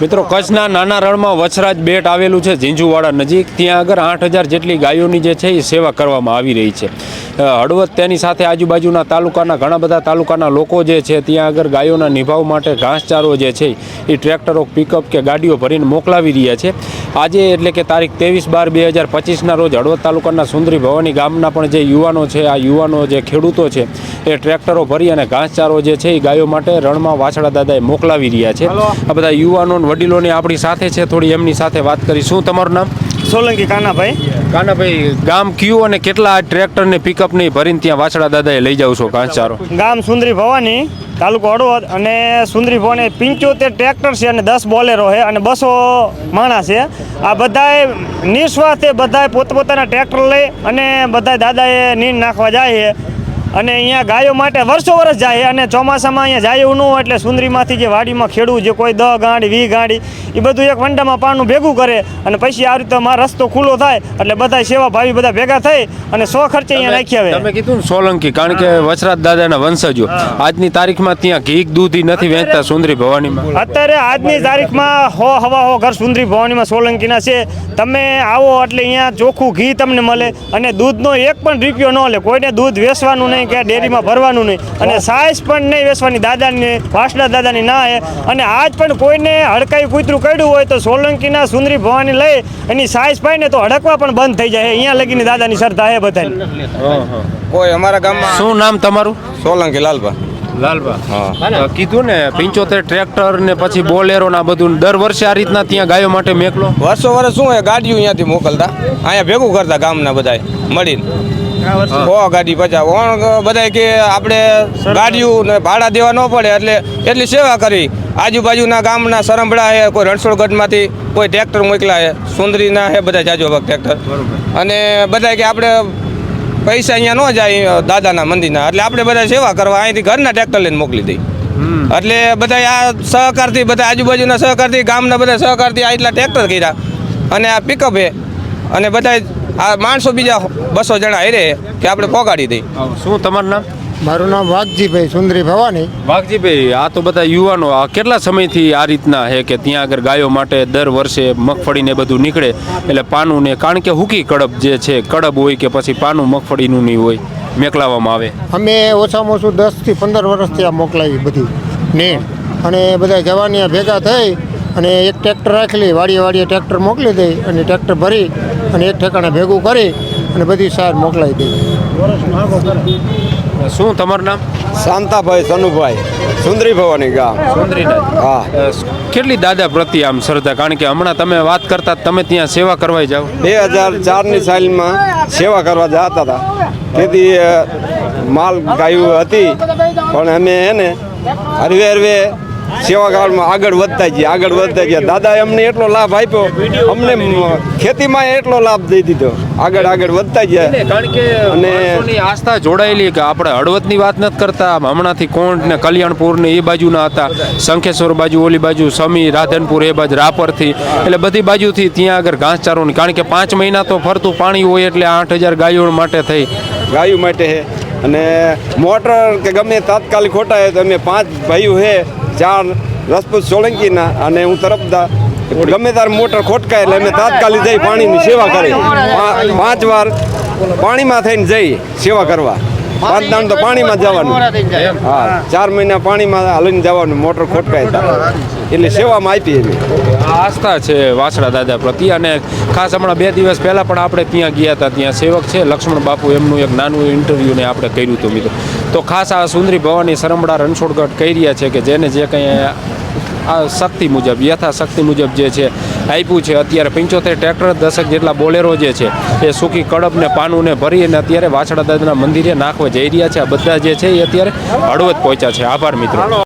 મિત્રો, કચ્છના નાના રણમાં વછરાજ બેટ આવેલું છે, ઝીંઝુવાડા નજીક. ત્યાં આગળ આઠ હજાર જેટલી ગાયોની જે છે, એ સેવા કરવામાં આવી રહી છે. હળવદ તેની સાથે આજુબાજુના તાલુકાના, ઘણા બધા તાલુકાના લોકો જે છે, ત્યાં આગળ ગાયોના નિભાવ માટે ઘાસચારો જે છે, એ ટ્રેક્ટરો પિકઅપ કે ગાડીઓ ભરીને મોકલાવી રહ્યા છે. આજે એટલે કે તારીખ ત્રેવીસ બાર બે હજાર પચીસના રોજ હળવદ તાલુકાના સુંદરી ભવાની ગામના પણ જે યુવાનો છે આ યુવાનો જે ખેડૂતો છે એ ટ્રેક્ટરો ભરી અને ઘાસચારો જે છે એ ગાયો માટે રણમાં વાછડા દાદાએ મોકલાવી રહ્યા છે. આ બધા યુવાનો અને વડીલોની આપણી સાથે છે થોડી એમની સાથે વાત કરી. શું તમારું નામ? સોલંકી કાનાભાઈ. કાનાભાઈ ગામ કયું અને કેટલા ટ્રેક્ટર ને પિકઅપ ને ભરીને ત્યાં વાછડા દાદાએ લઈ જાવ છો ઘાસચારો? ગામ સુંદરી ભવાની તાલુકો હળવદ અને સુંદરી ભવાની પંચોતેર ટ્રેક્ટર છે અને દસ બોલેરો છે અને બસો માણસ છે. આ બધાએ નિસ્વાર્થે બધાએ પોતપોતાના ટ્રેક્ટર લઈ અને બધા દાદાએ નીંદ નાખવા જાય છે. અને અહીંયા ગાયો માટે વર્ષો વર્ષ જાય અને ચોમાસામાં અહીંયા જાય ન હોય એટલે સુંદરીમાંથી જે વાડીમાં ખેડવું જે કોઈ દહ ગાંડી વી ગાંડી એ બધું એક વંડામાં પાનું ભેગું કરે અને પછી આ રીતે મારો રસ્તો ખુલ્લો થાય એટલે બધા સેવા ભાવી બધા ભેગા થઈ અને સો ખર્ચે અહીંયા નાખી આવે. તમે કીધું સોલંકી કારણ કે વચરાજ દાદાના વંશજો. આજની તારીખમાં ત્યાં ઘી દૂધી નથી વેચતા સુંદરી ભવાનીમાં. અત્યારે આજની તારીખમાં હો હવા હો ઘર સુંદરી ભવાનીમાં સોલંકીના છે. તમે આવો એટલે અહીંયા ચોખ્ખું ઘી તમને મળે અને દૂધનો એક પણ રૂપિયો ન લે. કોઈને દૂધ વેચવાનું નહીં. કે ડેરીમાં ભરવાનું નહીં. અને સાઈઝ પણ નહીં વેસવાની દાદાની વાસડા દાદાની ના હે. અને આજ પણ કોઈને હડકાઈ કૂતરું કર્યું હોય તો સોલંકીના સુંદરી ભવાની લઈ એની સાઈઝ પાય ને તો હડકવા પણ બંધ થઈ જાય અહીંયા લગીને દાદાની શ્રદ્ધા હે બધાની. કોઈ અમારા ગામમાં શું નામ તમારું? સોલંકી લાલભા. લાલબા હા. કીધું ને પંચોતેર ટ્રેક્ટર ને પછી બોલેરો ના બધું. દર વર્ષે આ રીતના ત્યાં ગાયો માટે મેકલો? વર્ષો વર્ષ શું ગાડીઓ અહીંયાથી મોકલતા? અહીંયા ભેગું કરતા ગામના બધાય મળીને. સો ગાડી પચાસ. ઓણ બધાય કે આપણે ગાડીઓ ને ભાડા દેવા ન પડે એટલે એટલી સેવા કરી. આજુબાજુના ગામના સરંભડા છે કોઈ રણછોડગઢમાંથી કોઈ ટ્રેક્ટર મોકલા છે સુંદરીના છે બધા જાજો ભાગ ટ્રેક્ટર અને બધા કે આપણે પૈસા અહીંયા ન જાય દાદાના મંદિરના. એટલે આપણે બધા સેવા કરવા અહીંથી ઘરના ટ્રેક્ટર લઈને મોકલી દઈ. એટલે બધા આ સહકારથી બધા આજુબાજુના સહકારથી ગામના બધા સહકારથી આ એટલા ટ્રેક્ટર કર્યા. અને આ પિકઅપ છે અને બધા આ માણસો બીજા બસો જણા હેરે કે આપણે પોગાડી દઈએ. શું તમારું નામ? મારું નામ વાઘજીભાઈ સુંદરી ભવાની. વાઘજીભાઈ આ તો બધા યુવાનો આ કેટલા સમયથી આ રીતના છે કે ત્યાં આગળ ગાયો માટે દર વર્ષે મગફળીને બધું નીકળે? એટલે પાનું ને કારણ કે હુકી કડબ જે છે કડબ હોય કે પછી પાનું મગફળીનું નહીં હોય મેકલાવવામાં આવે. અમે ઓછામાં ઓછું દસથી પંદર વર્ષથી આ મોકલાવી બધી ને અને બધા જવાની ભેગા થઈ અને એક ટ્રેક્ટર રાખેલી વાડીએ વાડીએ ટ્રેક્ટર મોકલી દઈ અને ટ્રેક્ટર ભરી અને એક ઠેકાણે ભેગું કરી અને બધી સાર મોકલાવી દઈ શું તમારું નામ? શાંતાભાઈ સનુભાઈ સુંદરી ભવાની ગામ. સુંદરીના હા. કેટલી દાદા પ્રત્યે આમ શ્રદ્ધા? કારણ કે હમણાં તમે વાત કરતા તમે ત્યાં સેવા કરવા જાઓ. બે હજાર ચારની સાલમાં સેવા કરવા જતા હતા. તેથી માલ ગાયું હતી. પણ અમે એને હરવે હરવે સેવાકાળમાં આગળ વધતા ગયા આગળ વધતા ગયા. દાદા અમને એટલો લાભ આપ્યો અમને ખેતીમાં એટલો લાભ દઈ દીધો. આગળ આગળ વધતા ગયા. કારણ કે અને- આસ્થા જોડાયેલી કે આપણે હળવદની વાત નથી કરતા હમણાંથી કોંઢ ને કલ્યાણપુર ને એ બાજુના હતા શંખેશ્વર બાજુ ઓલી બાજુ સમી રાધનપુર એ બાજુ રાપરથી. એટલે બધી બાજુથી ત્યાં આગળ ઘાસચારોની કારણ કે પાંચ મહિના તો ફરતું પાણી હોય એટલે આઠ હજાર ગાયો માટે થઈ. ગાયું માટે અને મોટર કે ગમે તાત્કાલિક ખોટા હોય તો અમે પાંચ ભાઈઓ છે ચાર રસપૂત સોલંકીના અને હું તરફદા ગમે તાર મોટર ખોટકાય એટલે અમે તાત્કાલિક જઈ પાણીની સેવા કરી. પાંચ વાર પાણીમાં થઈને જઈ સેવા કરવા. પાંચ દાણ તો પાણીમાં જવાનું. હા, ચાર મહિના પાણીમાં હાલીને જવાનું, મોટર ખોટકાય. એટલે સેવામાં આપી એની. આસ્થા છે વાસણા દાદા પ્રત્યે અને ખાસ હમણાં બે દિવસ પહેલાં પણ આપણે ત્યાં ગયા હતા, ત્યાં સેવક છે લક્ષ્મણ બાપુ, એમનું એક નાનું ઇન્ટરવ્યૂ ને આપણે કર્યું હતું મિત્રો. તો ખાસ આ સુંદરી ભવાની સરમડા રણછોડગઢ કહી રહ્યા છે કે જેને જે કંઈ આ શક્તિ મુજબ, યથાશક્તિ મુજબ જે છે આપ્યું છે. અત્યારે પંચોતેર ટ્રેક્ટર દશક જેટલા બોલેરો જે છે, એ સૂકી કડપને પાનુંને ભરી અને અત્યારે વાછડા દાદાના મંદિરે નાખવા જઈ રહ્યા છે. આ બધા જે છે, એ અત્યારે હળવદ પહોંચ્યા છે. આભાર મિત્રો.